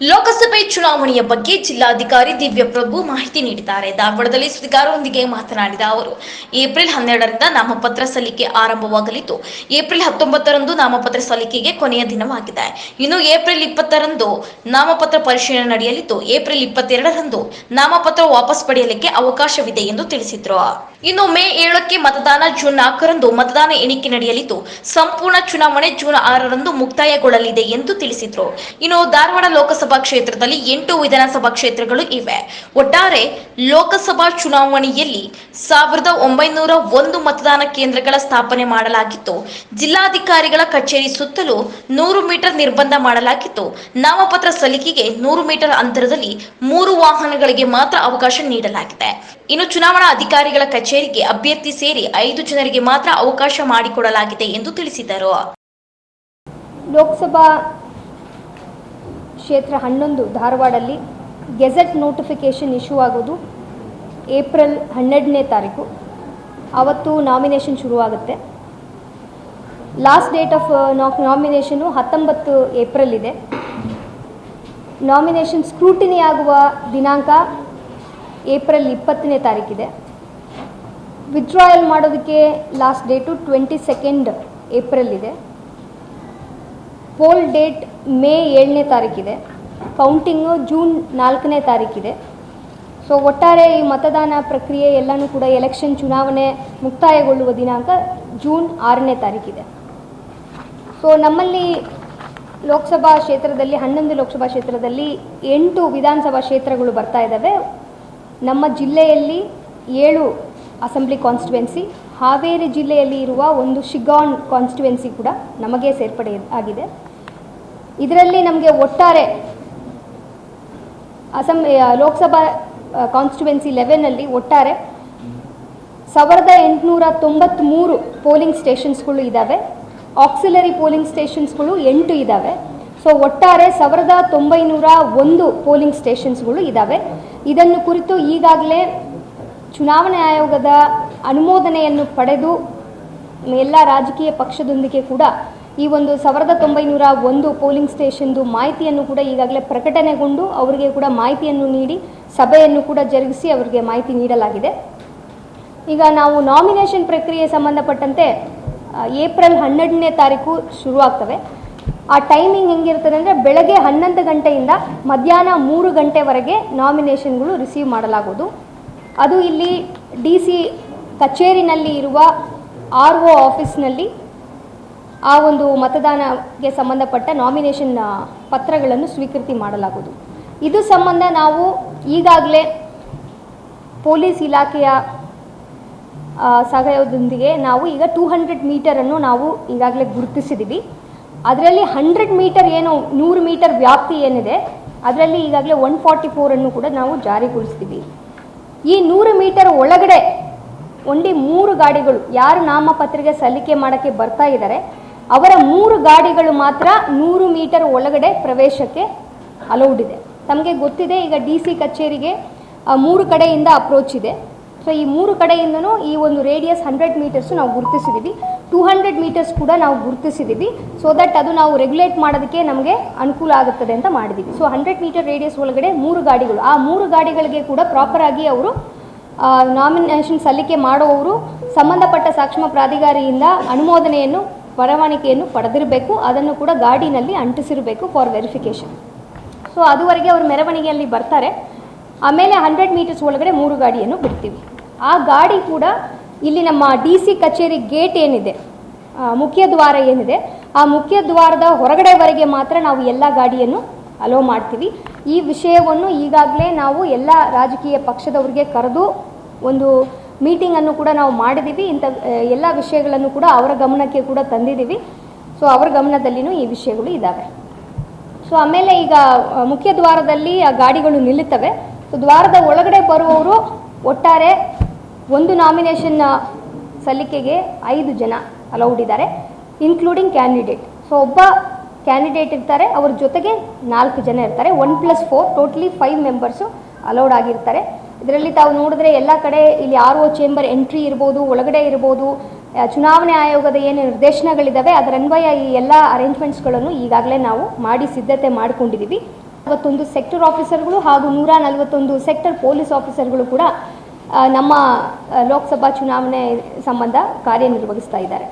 ಲೋಕಸಭೆ ಚುನಾವಣೆಯ ಬಗ್ಗೆ ಜಿಲ್ಲಾಧಿಕಾರಿ ದಿವ್ಯಪ್ರಭು ಮಾಹಿತಿ ನೀಡಿದ್ದಾರೆ. ಧಾರವಾಡದಲ್ಲಿ ಸುದ್ದಿಗಾರರೊಂದಿಗೆ ಮಾತನಾಡಿದ ಅವರು, ಏಪ್ರಿಲ್ ಹನ್ನೆರಡರಿಂದ ನಾಮಪತ್ರ ಸಲ್ಲಿಕೆ ಆರಂಭವಾಗಲಿದ್ದು, ಏಪ್ರಿಲ್ ಹತ್ತೊಂಬತ್ತರಂದು ನಾಮಪತ್ರ ಸಲ್ಲಿಕೆಗೆ ಕೊನೆಯ ದಿನವಾಗಿದೆ. ಇನ್ನು ಏಪ್ರಿಲ್ ಇಪ್ಪತ್ತರಂದು ನಾಮಪತ್ರ ಪರಿಶೀಲನೆ ನಡೆಯಲಿದ್ದು, ಏಪ್ರಿಲ್ ಇಪ್ಪತ್ತೆರಡರಂದು ನಾಮಪತ್ರ ವಾಪಸ್ ಪಡೆಯಲಿಕ್ಕೆ ಅವಕಾಶವಿದೆ ಎಂದು ತಿಳಿಸಿದರು. ಇನ್ನು ಮೇ ಏಳಕ್ಕೆ ಮತದಾನ ಜೂನ್ ನಾಲ್ಕರಂದು ಮತದಾನ ಎಣಿಕೆ ನಡೆಯಲಿದ್ದು, ಸಂಪೂರ್ಣ ಚುನಾವಣೆ ಜೂನ್ ಆರರಂದು ಮುಕ್ತಾಯಗೊಳ್ಳಲಿದೆ ಎಂದು ತಿಳಿಸಿದರು. ಇನ್ನು ಧಾರವಾಡ ಲೋಕಸಭಾ ಕ್ಷೇತ್ರದಲ್ಲಿ ಎಂಟು ವಿಧಾನಸಭಾ ಕ್ಷೇತ್ರಗಳು ಇವೆ. ಒಟ್ಟಾರೆ ಲೋಕಸಭಾ ಚುನಾವಣೆಯಲ್ಲಿ ಸಾವಿರದ ಒಂಬೈನೂರ ಒಂದು ಮತದಾನ ಕೇಂದ್ರಗಳ ಸ್ಥಾಪನೆ ಮಾಡಲಾಗಿತ್ತು. ಜಿಲ್ಲಾಧಿಕಾರಿಗಳ ಕಚೇರಿ ಸುತ್ತಲೂ ನೂರು ಮೀಟರ್ ನಿರ್ಬಂಧ ಮಾಡಲಾಗಿತ್ತು. ನಾಮಪತ್ರ ಸಲ್ಲಿಕೆಗೆ ನೂರು ಮೀಟರ್ ಅಂತರದಲ್ಲಿ ಮೂರು ವಾಹನಗಳಿಗೆ ಮಾತ್ರ ಅವಕಾಶ ನೀಡಲಾಗಿದೆ. ಇನ್ನು ಚುನಾವಣಾ ಅಧಿಕಾರಿಗಳ ಕಚೇರಿಗೆ ಅಭ್ಯರ್ಥಿ ಸೇರಿ ಐದು ಜನರಿಗೆ ಮಾತ್ರ ಅವಕಾಶ ಮಾಡಿಕೊಡಲಾಗಿದೆ ಎಂದು ತಿಳಿಸಿದರು. ಲೋಕಸಭಾ ಕ್ಷೇತ್ರ ಹನ್ನೊಂದು ಧಾರವಾಡಲ್ಲಿ ಗೆಜೆಟ್ ನೋಟಿಫಿಕೇಷನ್ ಇಶ್ಯೂ ಆಗೋದು ಏಪ್ರಿಲ್ ಹನ್ನೆರಡನೇ ತಾರೀಕು. ಆವತ್ತು ನಾಮಿನೇಷನ್ ಶುರುವಾಗುತ್ತೆ. ಲಾಸ್ಟ್ ಡೇಟ್ ಆಫ್ ನಾಮಿನೇಷನು ಹತ್ತೊಂಬತ್ತು ಏಪ್ರಿಲ್ ಇದೆ. ನಾಮಿನೇಷನ್ ಸ್ಕ್ರೂಟಿನಿ ಆಗುವ ದಿನಾಂಕ ಏಪ್ರಿಲ್ ಇಪ್ಪತ್ತನೇ ತಾರೀಕಿದೆ. ವಿತ್ಡ್ರಾಯಲ್ ಮಾಡೋದಕ್ಕೆ last date twenty second April ಇದೆ. ಪೋಲ್ ಡೇಟ್ ಮೇ ಏಳನೇ ತಾರೀಕಿದೆ. ಕೌಂಟಿಂಗು ಜೂನ್ ನಾಲ್ಕನೇ ತಾರೀಕಿದೆ. ಸೊ ಒಟ್ಟಾರೆ ಈ ಮತದಾನ ಪ್ರಕ್ರಿಯೆ ಎಲ್ಲನೂ ಕೂಡ ಎಲೆಕ್ಷನ್ ಚುನಾವಣೆ ಮುಕ್ತಾಯಗೊಳ್ಳುವ ದಿನಾಂಕ ಜೂನ್ ಆರನೇ ತಾರೀಕಿದೆ. ಸೊ ನಮ್ಮಲ್ಲಿ ಲೋಕಸಭಾ ಕ್ಷೇತ್ರದಲ್ಲಿ, ಹನ್ನೊಂದು ಲೋಕಸಭಾ ಕ್ಷೇತ್ರದಲ್ಲಿ ಎಂಟು ವಿಧಾನಸಭಾ ಕ್ಷೇತ್ರಗಳು ಬರ್ತಾ ಇದ್ದಾವೆ ನಮ್ಮ ಜಿಲ್ಲೆಯಲ್ಲಿ ಏಳು ಅಸೆಂಬ್ಲಿ ಕಾನ್ಸ್ಟಿಟ್ಯುವೆನ್ಸಿ ಹಾವೇರಿ ಜಿಲ್ಲೆಯಲ್ಲಿ ಇರುವ ಒಂದು ಶಿಗಾನ್ ಕಾನ್ಸ್ಟಿಟ್ಯುವೆನ್ಸಿ ಕೂಡ ನಮಗೆ ಸೇರ್ಪಡೆ ಆಗಿದೆ. ಇದರಲ್ಲಿ ನಮಗೆ ಒಟ್ಟಾರೆ ಅಸೆಂ ಲೋಕಸಭಾ ಕಾನ್ಸ್ಟಿಟ್ಯುವೆನ್ಸಿ ಲೆವೆನಲ್ಲಿ ಒಟ್ಟಾರೆ ಸಾವಿರದ ಎಂಟುನೂರ ತೊಂಬತ್ತ್ಮೂರು ಪೋಲಿಂಗ್ ಸ್ಟೇಷನ್ಸ್ಗಳು ಇದ್ದಾವೆ ಆಕ್ಸಿಲರಿ ಪೋಲಿಂಗ್ ಸ್ಟೇಷನ್ಸ್ಗಳು ಎಂಟು ಇದ್ದಾವೆ ಸೊ ಒಟ್ಟಾರೆ ಸಾವಿರದ ತೊಂಬೈನೂರ ಒಂದು ಪೋಲಿಂಗ್ ಸ್ಟೇಷನ್ಸ್ಗಳು ಇದ್ದಾವೆ ಇದನ್ನು ಕುರಿತು ಈಗಾಗಲೇ ಚುನಾವಣೆ ಆಯೋಗದ ಅನುಮೋದನೆಯನ್ನು ಪಡೆದು ಎಲ್ಲ ರಾಜಕೀಯ ಪಕ್ಷದೊಂದಿಗೆ ಕೂಡ ಈ ಒಂದು ಸಾವಿರದ ತೊಂಬೈನೂರ ಒಂದು ಪೋಲಿಂಗ್ ಸ್ಟೇಷನ್ದು ಮಾಹಿತಿಯನ್ನು ಕೂಡ ಈಗಾಗಲೇ ಪ್ರಕಟಣೆಗೊಂಡು ಅವರಿಗೆ ಕೂಡ ಮಾಹಿತಿಯನ್ನು ನೀಡಿ ಸಭೆಯನ್ನು ಕೂಡ ಜರುಗಿಸಿ ಅವರಿಗೆ ಮಾಹಿತಿ ನೀಡಲಾಗಿದೆ. ಈಗ ನಾವು ನಾಮಿನೇಷನ್ ಪ್ರಕ್ರಿಯೆ ಸಂಬಂಧಪಟ್ಟಂತೆ ಏಪ್ರಿಲ್ ಹನ್ನೆರಡನೇ ತಾರೀಕು ಶುರುವಾಗ್ತವೆ. ಆ ಟೈಮಿಂಗ್ ಹೆಂಗಿರ್ತದೆ ಅಂದರೆ ಬೆಳಗ್ಗೆ ಹನ್ನೊಂದು ಗಂಟೆಯಿಂದ ಮಧ್ಯಾಹ್ನ ಮೂರು ಗಂಟೆವರೆಗೆ ನಾಮಿನೇಷನ್ಗಳು ರಿಸೀವ್ ಮಾಡಲಾಗುವುದು. ಅದು ಇಲ್ಲಿ ಡಿ ಸಿ ಕಚೇರಿನಲ್ಲಿ ಇರುವ ಆರ್ ಒ ಆಫೀಸ್ನಲ್ಲಿ ಆ ಒಂದು ಮತದಾನಕ್ಕೆ ಸಂಬಂಧಪಟ್ಟ ನಾಮಿನೇಷನ್ ಪತ್ರಗಳನ್ನು ಸ್ವೀಕೃತಿ ಮಾಡಲಾಗುವುದು. ಇದು ಸಂಬಂಧ ನಾವು ಈಗಾಗಲೇ ಪೊಲೀಸ್ ಇಲಾಖೆಯ ಆ, ಸಹಾಯದೊಂದಿಗೆ ನಾವು ಈಗ ಟೂ ಹಂಡ್ರೆಡ್ ಮೀಟರನ್ನು ನಾವು ಈಗಾಗಲೇ ಗುರುತಿಸಿದ್ದೀವಿ. ಅದರಲ್ಲಿ ಹಂಡ್ರೆಡ್ ಮೀಟರ್ ಏನು ನೂರು ಮೀಟರ್ ವ್ಯಾಪ್ತಿ ಏನಿದೆ ಅದರಲ್ಲಿ ಈಗಾಗಲೇ ಒನ್ ಫಾರ್ಟಿ ಫೋರನ್ನು ಕೂಡ ನಾವು ಜಾರಿಗೊಳಿಸ್ತೀವಿ ಈ ನೂರು ಮೀಟರ್ ಒಳಗಡೆ ಒಂಡಿ ಮೂರು ಗಾಡಿಗಳು ಯಾರು ನಾಮಪತ್ರಿಕೆ ಸಲ್ಲಿಕೆ ಮಾಡೋಕ್ಕೆ ಬರ್ತಾ ಇದ್ದಾರೆ, ಅವರ ಮೂರು ಗಾಡಿಗಳು ಮಾತ್ರ ನೂರು ಮೀಟರ್ ಒಳಗಡೆ ಪ್ರವೇಶಕ್ಕೆ ಅಲೌಡ್ ಇದೆ. ತಮಗೆ ಗೊತ್ತಿದೆ, ಈಗ ಡಿ ಸಿ ಕಚೇರಿಗೆ ಮೂರು ಕಡೆಯಿಂದ ಅಪ್ರೋಚ್ ಇದೆ. ಸೊ ಈ ಮೂರು ಕಡೆಯಿಂದನೂ ಈ ಒಂದು ರೇಡಿಯಸ್ ಹಂಡ್ರೆಡ್ ಮೀಟರ್ಸ್ ನಾವು ಗುರುತಿಸಿದ್ದೀವಿ ಟೂ ಹಂಡ್ರೆಡ್ ಮೀಟರ್ಸ್ ಕೂಡ ನಾವು ಗುರುತಿಸಿದ್ದೀವಿ ಸೊ ದಟ್ ಅದು ನಾವು ರೆಗ್ಯುಲೇಟ್ ಮಾಡೋದಕ್ಕೆ ನಮಗೆ ಅನುಕೂಲ ಆಗುತ್ತದೆ ಅಂತ ಮಾಡಿದ್ದೀವಿ ಸೊ ಹಂಡ್ರೆಡ್ ಮೀಟರ್ ರೇಡಿಯಸ್ ಒಳಗಡೆ ಮೂರು ಗಾಡಿಗಳು, ಆ ಮೂರು ಗಾಡಿಗಳಿಗೆ ಕೂಡ ಪ್ರಾಪರ್ ಆಗಿ ಅವರು ನಾಮಿನೇಷನ್ ಸಲ್ಲಿಕೆ ಮಾಡುವವರು ಸಂಬಂಧಪಟ್ಟ ಸಾಕ್ಷಮ ಪ್ರಾಧಿಕಾರಿಯಿಂದ ಅನುಮೋದನೆಯನ್ನು, ಪರವಾನಿಕೆಯನ್ನು ಪಡೆದಿರಬೇಕು. ಅದನ್ನು ಕೂಡ ಗಾಡಿನಲ್ಲಿ ಅಂಟಿಸಿರಬೇಕು ಫಾರ್ ವೆರಿಫಿಕೇಷನ್ ಸೊ ಅದುವರೆಗೆ ಅವರು ಮೆರವಣಿಗೆಯಲ್ಲಿ ಬರ್ತಾರೆ. ಆಮೇಲೆ ಹಂಡ್ರೆಡ್ ಮೀಟರ್ಸ್ ಒಳಗಡೆ ಮೂರು ಗಾಡಿಯನ್ನು ಬಿಡ್ತೀವಿ. ಆ ಗಾಡಿ ಕೂಡ ಇಲ್ಲಿ ನಮ್ಮ ಡಿ ಸಿ ಕಚೇರಿ ಗೇಟ್ ಏನಿದೆ ಮುಖ್ಯ ದ್ವಾರ ಏನಿದೆ, ಆ ಮುಖ್ಯ ದ್ವಾರದ ಹೊರಗಡೆವರೆಗೆ ಮಾತ್ರ ನಾವು ಎಲ್ಲ ಗಾಡಿಯನ್ನು ಅಲೋ ಮಾಡ್ತೀವಿ. ಈ ವಿಷಯವನ್ನು ಈಗಾಗಲೇ ನಾವು ಎಲ್ಲ ರಾಜಕೀಯ ಪಕ್ಷದವರಿಗೆ ಕರೆದು ಒಂದು ಮೀಟಿಂಗನ್ನು ಕೂಡ ನಾವು ಮಾಡಿದ್ದೀವಿ ಇಂಥ ಎಲ್ಲ ವಿಷಯಗಳನ್ನು ಕೂಡ ಅವರ ಗಮನಕ್ಕೆ ಕೂಡ ತಂದಿದ್ದೀವಿ ಸೊ ಅವರ ಗಮನದಲ್ಲಿನೂ ಈ ವಿಷಯಗಳು ಇದ್ದಾವೆ ಸೊ ಆಮೇಲೆ ಈಗ ಮುಖ್ಯ ದ್ವಾರದಲ್ಲಿ, ಆ, ಗಾಡಿಗಳು ನಿಲ್ಲುತ್ತವೆ. ಸೊ ದ್ವಾರದ ಒಳಗಡೆ ಬರುವವರು ಒಟ್ಟಾರೆ ಒಂದು ನಾಮಿನೇಷನ್ ಸಲ್ಲಿಕೆಗೆ ಐದು ಜನ ಅಲೌಡ್ ಇದ್ದಾರೆ ಇನ್ಕ್ಲೂಡಿಂಗ್ ಕ್ಯಾಂಡಿಡೇಟ್ ಸೊ ಒಬ್ಬ ಕ್ಯಾಂಡಿಡೇಟ್ ಇರ್ತಾರೆ, ಅವ್ರ ಜೊತೆಗೆ ನಾಲ್ಕು ಜನ ಇರ್ತಾರೆ. One plus four totally five members allowed ಆಗಿರ್ತಾರೆ. ಇದರಲ್ಲಿ ತಾವು ನೋಡಿದ್ರೆ ಎಲ್ಲ ಕಡೆ ಇಲ್ಲಿ ಆರ್ ಒ ಚೇಂಬರ್ ಎಂಟ್ರಿ ಇರ್ಬೋದು, ಒಳಗಡೆ ಇರ್ಬೋದು ಚುನಾವಣೆ ಆಯೋಗದ ಏನು ನಿರ್ದೇಶನಗಳಿದ್ದಾವೆ ಅದರನ್ವಯ ಈ ಎಲ್ಲ ಅರೇಂಜ್ಮೆಂಟ್ಸ್ಗಳನ್ನು ಈಗಾಗಲೇ ನಾವು ಮಾಡಿ ಸಿದ್ಧತೆ ಮಾಡಿಕೊಂಡಿದ್ದೀವಿ ಇವತ್ತೊಂದು ಸೆಕ್ಟರ್ ಆಫೀಸರ್ಗಳು ಹಾಗೂ ನೂರ ನಲವತ್ತೊಂದು ಸೆಕ್ಟರ್ ಪೊಲೀಸ್ ಆಫೀಸರ್ಗಳು ಕೂಡ ನಮ್ಮ ಲೋಕಸಭಾ ಚುನಾವಣೆ ಸಂಬಂಧ ಕಾರ್ಯನಿರ್ವಹಿಸ್ತಾ ಇದ್ದಾರೆ.